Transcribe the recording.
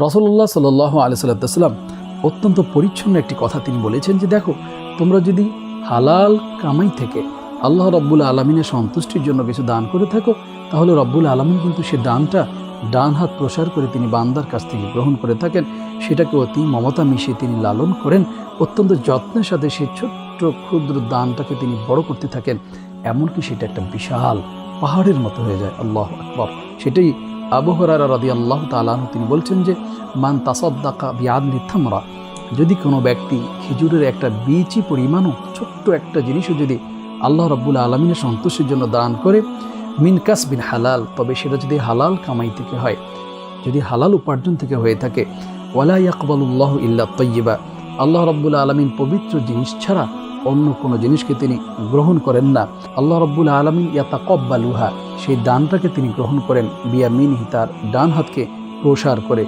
রসল্লাহ সাল আলি সাল্লাম অত্যন্ত পরিচ্ছন্ন একটি কথা তিনি বলেছেন যে, দেখো, তোমরা যদি হালাল কামাই থেকে আল্লাহ রব্বুল আলমিনের সন্তুষ্টির জন্য কিছু দান করে থাকো, তাহলে রব্বুল আলমিন কিন্তু সে দানটা ডান হাত প্রসার করে তিনি বান্দার কাছ থেকে গ্রহণ করে থাকেন। সেটাকে অতি মমতা মিশিয়ে তিনি লালন করেন। অত্যন্ত যত্নের সাথে সেই ছোট্ট ক্ষুদ্র দানটাকে তিনি বড় করতে থাকেন। এমনকি সেটা একটা বিশাল পাহাড়ের মতো হয়ে যায়। আল্লাহ আকবর। সেটাই আবহরারা রাদি আল্লাহ তালাহ তিনি বলছেন যে, মান তাসদ্দাকা বিয়াদলি থামরা যদি কোনো ব্যক্তি খেজুরের একটা বীচি পরিমাণও ছোট্ট একটা জিনিসও যদি আল্লাহ রব্বুল আলমিনের সন্তোষের জন্য দান করে মিনকাস বিন হালাল তবে সেটা যদি হালাল কামাই থেকে হয়, যদি হালাল উপার্জন থেকে হয়ে থাকে, ওয়ালা ইয়াকবালুল্লাহ ইল্লা তৈবা আল্লাহ রব্বুল আলমিন পবিত্র জিনিস ছাড়া অন্য কোনো জিনিসকে তিনি গ্রহণ করেন না। আল্লাহ রব্বুল আলমিন ইয়াতা কব্বালুহা সেই দানটাকে তিনি গ্রহণ করেন বিয়া মিনহি তার ডান হাতকে প্রসার করে।